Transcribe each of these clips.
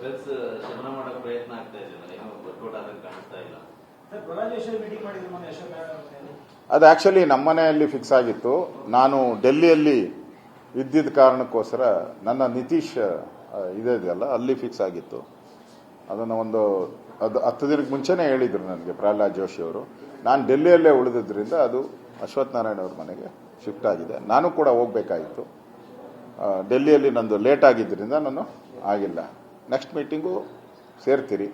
Drugs ಶಮನ ಮಾಡೋ ಪ್ರಯತ್ನ ಆಗ್ತಾ ಇದೆಯಲ್ಲ ಏನೋ ವರ್ಕೌಟ್ ಆದಂಗೆ ಕಾಣಿಸ್ತಾ ಇಲ್ಲ. ಸರ್ ಪ್ರಹ್ಲಾದ್ ಜೋಶಿ ಮೀಟಿಂಗ್ ಮಾಡಿದ್ರು ಮೊನ್ನೆ ಅಶೋಕ್ ಮನೆಯಲ್ಲಿ. ಅದು ಆ್ಯಕ್ಚುಲಿ ನಮ್ಮ ಮನೆಯಲ್ಲಿ ಫಿಕ್ಸ್ ಆಗಿತ್ತು. ನಾನು ಡೆಲ್ಲಿಯಲ್ಲಿ ಇದ್ದಿದ್ದ ಕಾರಣಕ್ಕೋಸ್ಕರ ನನ್ನ ನಿತೀಶ್ ಇದೆಯಲ್ಲ ಅಲ್ಲಿ ಫಿಕ್ಸ್ ಆಗಿತ್ತು. ಅದನ್ನು ಒಂದು ಅದು ಹತ್ತು ದಿನಕ್ಕೆ ಮುಂಚೆನೇ ಹೇಳಿದರು ನನಗೆ ಪ್ರಹ್ಲಾದ್ ಜೋಶಿ ಅವರು. ನಾನು ಡೆಲ್ಲಿಯಲ್ಲೇ ಉಳಿದಿದ್ದರಿಂದ ಅದು ಅಶ್ವಥ್ ನಾರಾಯಣ ಅವ್ರ ಮನೆಗೆ ಶಿಫ್ಟ್ ಆಗಿದೆ. ನಾನು ಕೂಡ ಹೋಗಬೇಕಾಗಿತ್ತು. ಡೆಲ್ಲಿಯಲ್ಲಿ ನಂದು ಲೇಟ್ ಆಗಿದ್ದರಿಂದ ನಾನು ಆಗಿಲ್ಲ. ನೆಕ್ಸ್ಟ್ ಮೀಟಿಂಗು ಸೇರ್ತೀರಿ.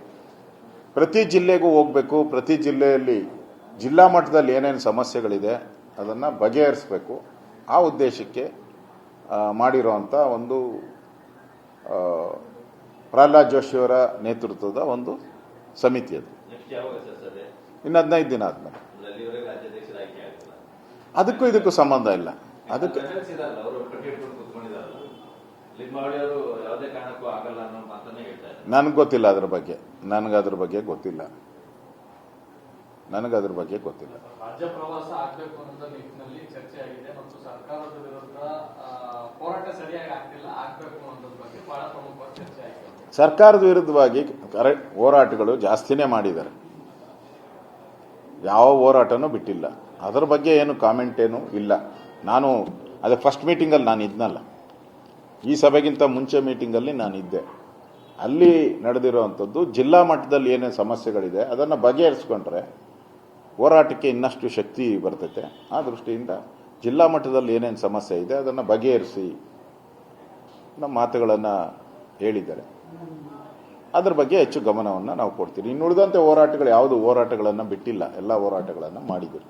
ಪ್ರತಿ ಜಿಲ್ಲೆಗೂ ಹೋಗಬೇಕು ಪ್ರತಿ ಜಿಲ್ಲೆಯಲ್ಲಿ ಜಿಲ್ಲಾ ಮಟ್ಟದಲ್ಲಿ ಏನೇನು ಸಮಸ್ಯೆಗಳಿದೆ ಅದನ್ನು ಬಗೆಹರಿಸಬೇಕು. ಆ ಉದ್ದೇಶಕ್ಕೆ ಮಾಡಿರೋವಂಥ ಒಂದು ಪ್ರಹ್ಲಾದ್ ಜೋಶಿಯವರ ನೇತೃತ್ವದ ಒಂದು ಸಮಿತಿ ಅದು. ಇನ್ನು ಹದಿನೈದು ದಿನ ಆದಮೇಲೆ. ಅದಕ್ಕೂ ಇದಕ್ಕೂ ಸಂಬಂಧ ಇಲ್ಲ. ಅದಕ್ಕೆ ನನಗೆ ಗೊತ್ತಿಲ್ಲ ಅದ್ರ ಬಗ್ಗೆ. ನನಗೆ ಅದ್ರ ಬಗ್ಗೆ ಗೊತ್ತಿಲ್ಲ. ನನಗೆ ಅದ್ರ ಬಗ್ಗೆ ಗೊತ್ತಿಲ್ಲ. ರಾಜ್ಯ ಪ್ರವಾಸ ಆಗಬೇಕು ಅನ್ನೋ ನಿಟ್ಟಿನಲ್ಲಿ ಚರ್ಚೆ ಆಗಿದೆ ಮತ್ತು ಸರ್ಕಾರದ ವಿರುದ್ಧ ಹೋರಾಟ ಸರಿಯಾಗಿ ಆಗ್ತಿಲ್ಲ ಆಗ್ಬೇಕು ಅನ್ನೋದ್ರ ಬಗ್ಗೆ ಬಹಳ ಪ್ರಮುಖವಾಗಿ ಚರ್ಚೆ ಆಗಿದೆ. ಸರ್ಕಾರದ ವಿರುದ್ಧವಾಗಿ ಕರೆಕ್ಟ್ ಹೋರಾಟಗಳು ಜಾಸ್ತಿನೇ ಮಾಡಿದ್ದಾರೆ. ಯಾವ ಹೋರಾಟನೂ ಬಿಟ್ಟಿಲ್ಲ. ಅದರ ಬಗ್ಗೆ ಏನು ಕಾಮೆಂಟ್ ಏನು ಇಲ್ಲ. ನಾನು ಅದೇ ಫಸ್ಟ್ ಮೀಟಿಂಗಲ್ಲಿ ನಾನು ಇದ್ನಲ್ಲ. ಈ ಸಭೆಗಿಂತ ಮುಂಚೆ ಮೀಟಿಂಗಲ್ಲಿ ನಾನು ಇದ್ದೆ ಅಲ್ಲಿ ನಡೆದಿರುವಂಥದ್ದು ಜಿಲ್ಲಾ ಮಟ್ಟದಲ್ಲಿ ಏನೇನು ಸಮಸ್ಯೆಗಳಿದೆ ಅದನ್ನು ಬಗೆಹರಿಸ್ಕೊಂಡ್ರೆ ಹೋರಾಟಕ್ಕೆ ಇನ್ನಷ್ಟು ಶಕ್ತಿ ಬರ್ತೈತೆ. ಆ ದೃಷ್ಟಿಯಿಂದ ಜಿಲ್ಲಾ ಮಟ್ಟದಲ್ಲಿ ಏನೇನು ಸಮಸ್ಯೆ ಇದೆ ಅದನ್ನು ಬಗೆಹರಿಸಿ ನಮ್ಮ ಮಾತುಗಳನ್ನು ಹೇಳಿದ್ದಾರೆ. ಅದ್ರ ಬಗ್ಗೆ ಹೆಚ್ಚು ಗಮನವನ್ನು ನಾವು ಕೊಡ್ತೀವಿ. ಇನ್ನು ಉಳಿದಂತೆ ಹೋರಾಟಗಳು ಯಾವುದು ಹೋರಾಟಗಳನ್ನು ಬಿಟ್ಟಿಲ್ಲ, ಎಲ್ಲ ಹೋರಾಟಗಳನ್ನು ಮಾಡಿದ್ದೀರಿ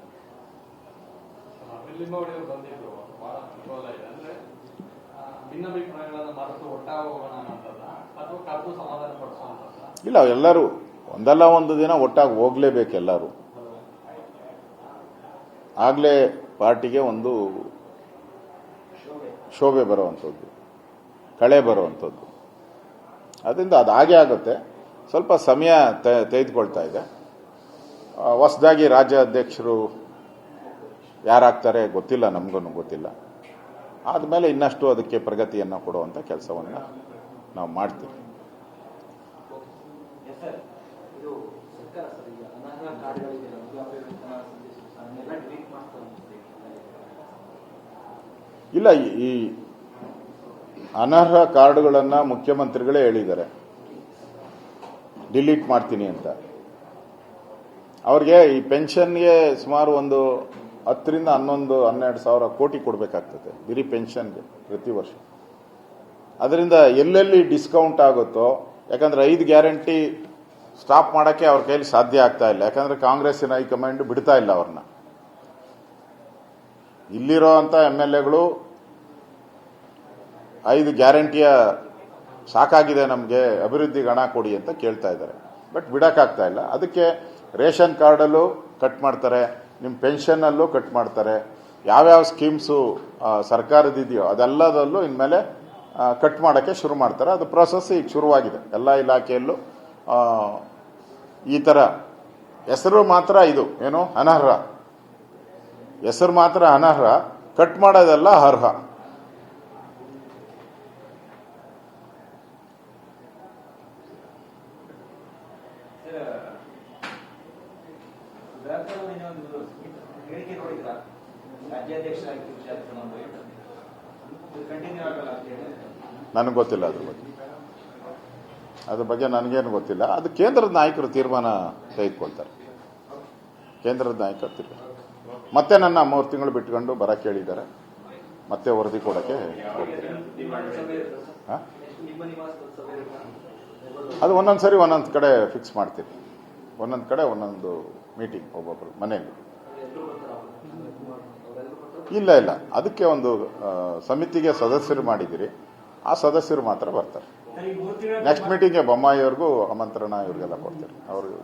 ಇಲ್ಲ, ಎಲ್ಲರೂ ಒಂದಲ್ಲ ಒಂದು ದಿನ ಒಟ್ಟಾಗಿ ಹೋಗ್ಲೇಬೇಕು ಎಲ್ಲರೂ. ಆಗ್ಲೇ ಪಾರ್ಟಿಗೆ ಒಂದು ಶೋಭೆ ಬರುವಂಥದ್ದು, ಕಳೆ ಬರುವಂಥದ್ದು. ಅದರಿಂದ ಅದು ಹಾಗೆ ಆಗುತ್ತೆ. ಸ್ವಲ್ಪ ಸಮಯ ತೆಗೆದುಕೊಳ್ತಾ ಇದೆ. ಹೊಸದಾಗಿ ರಾಜ್ಯಾಧ್ಯಕ್ಷರು ಯಾರಾಗ್ತಾರೆ ಗೊತ್ತಿಲ್ಲ ನಮಗೂ ಗೊತ್ತಿಲ್ಲ. ಆದಮೇಲೆ ಇನ್ನಷ್ಟು ಅದಕ್ಕೆ ಪ್ರಗತಿಯನ್ನು ಕೊಡುವಂಥ ಕೆಲಸವನ್ನು ನಾವು ಮಾಡ್ತೀವಿ. ಇಲ್ಲ ಈ ಅನರ್ಹ ಕಾರ್ಡ್ಗಳನ್ನು ಮುಖ್ಯಮಂತ್ರಿಗಳೇ ಹೇಳಿದ್ದಾರೆ. ಡಿಲೀಟ್ ಮಾಡ್ತೀನಿ ಅಂತ. ಅವ್ರಿಗೆ ಈ ಪೆನ್ಷನ್ಗೆ ಸುಮಾರು ಒಂದು ಹತ್ತರಿಂದ ಹನ್ನೊಂದು, ಹನ್ನೆರಡು ಸಾವಿರ ಕೋಟಿ ಕೊಡಬೇಕಾಗ್ತದೆ, ಬರೀ ಪೆನ್ಷನ್ಗೆ ಪ್ರತಿ ವರ್ಷ. ಅದರಿಂದ ಎಲ್ಲೆಲ್ಲಿ ಡಿಸ್ಕೌಂಟ್ ಆಗುತ್ತೋ, ಯಾಕಂದ್ರೆ ಐದು ಗ್ಯಾರಂಟಿ ಸ್ಟಾಪ್ ಮಾಡೋಕ್ಕೆ ಅವ್ರ ಕೈಲಿ ಸಾಧ್ಯ ಆಗ್ತಾ ಇಲ್ಲ. ಯಾಕಂದ್ರೆ ಕಾಂಗ್ರೆಸ್ಸಿನ ಹೈಕಮಾಂಡ್ ಬಿಡ್ತಾ ಇಲ್ಲ ಅವ್ರನ್ನ. ಇಲ್ಲಿರೋ ಅಂತ ಎಂ ಎಲ್ ಎಗಳು ಐದು ಗ್ಯಾರಂಟಿಯ ಸಾಕಾಗಿದೆ ನಮಗೆ ಅಭಿವೃದ್ಧಿಗೆ ಹಣ ಕೊಡಿ ಅಂತ ಕೇಳ್ತಾ ಇದ್ದಾರೆ. ಬಟ್ ಬಿಡೋಕ್ಕಾಗ್ತಾ ಇಲ್ಲ. ಅದಕ್ಕೆ ರೇಷನ್ ಕಾರ್ಡಲ್ಲೂ ಕಟ್ ಮಾಡ್ತಾರೆ. ನಿಮ್ಮ ಪೆನ್ಷನ್ನಲ್ಲೂ ಕಟ್ ಮಾಡ್ತಾರೆ. ಯಾವ್ಯಾವ ಸ್ಕೀಮ್ಸು ಸರ್ಕಾರದಿದೆಯೋ ಅದೆಲ್ಲದಲ್ಲೂ ಇನ್ಮೇಲೆ ಕಟ್ ಮಾಡೋಕ್ಕೆ ಶುರು ಮಾಡ್ತಾರೆ. ಅದು ಪ್ರೊಸೆಸ್ ಈಗ ಶುರುವಾಗಿದೆ. ಎಲ್ಲ ಇಲಾಖೆಯಲ್ಲೂ ಈ ಥರ ಹೆಸರು ಮಾತ್ರ ಇದು. ಏನು? ಅನರ್ಹ. ಹೆಸರು ಮಾತ್ರ ಅನರ್ಹ. ಕಟ್ ಮಾಡೋದೆಲ್ಲ ಅರ್ಹ. ಕೊಹ್ಲಿ ಒಂದು ಹೇಳಿಕೆ ನೋಡಿದ್ರ ರಾಜ್ಯಾಧ್ಯಕ್ಷರಾಗಿ ಕಂಟಿನ್ಯೂ ಆಗಲ್ಲ ನನಗೆ ಗೊತ್ತಿಲ್ಲ ಅದ್ರ ಬಗ್ಗೆ. ಅದ್ರ ಬಗ್ಗೆ ನನಗೇನು ಗೊತ್ತಿಲ್ಲ. ಅದು ಕೇಂದ್ರದ ನಾಯಕರು ತೀರ್ಮಾನ ತೆಗೆದುಕೊಳ್ತಾರೆ. ಕೇಂದ್ರದ ನಾಯಕರು ತೀರ್ಮಾನ. ಮತ್ತೆ ನನ್ನ ಮೂರು ತಿಂಗಳು ಬಿಟ್ಕೊಂಡು ಬರಕ್ಕೆ ಕೇಳಿದ್ದಾರೆ. ಮತ್ತೆ ವರದಿ ಕೊಡೋಕ್ಕೆ? ಅದು ಒಂದೊಂದು ಸರಿ ಒಂದೊಂದು ಕಡೆ ಫಿಕ್ಸ್ ಮಾಡ್ತೀವಿ ಒಂದೊಂದು ಕಡೆ ಒಂದೊಂದು ಮೀಟಿಂಗ್ ಒಬ್ಬೊಬ್ಬರು ಮನೆಯಲ್ಲಿ? ಇಲ್ಲ ಇಲ್ಲ. ಅದಕ್ಕೆ ಒಂದು ಸಮಿತಿಗೆ ಸದಸ್ಯರು ಮಾಡಿದಿರಿ ಆ ಸದಸ್ಯರು ಮಾತ್ರ ಬರ್ತಾರೆ. ನೆಕ್ಸ್ಟ್ ಮೀಟಿಂಗ್ಗೆ ಬೊಮ್ಮಾಯಿಯವ್ರಿಗೂ ಆಮಂತ್ರಣ ಇವ್ರಿಗೆಲ್ಲ ಕೊಡ್ತಾರೆ. ಅವ್ರಿಗೆ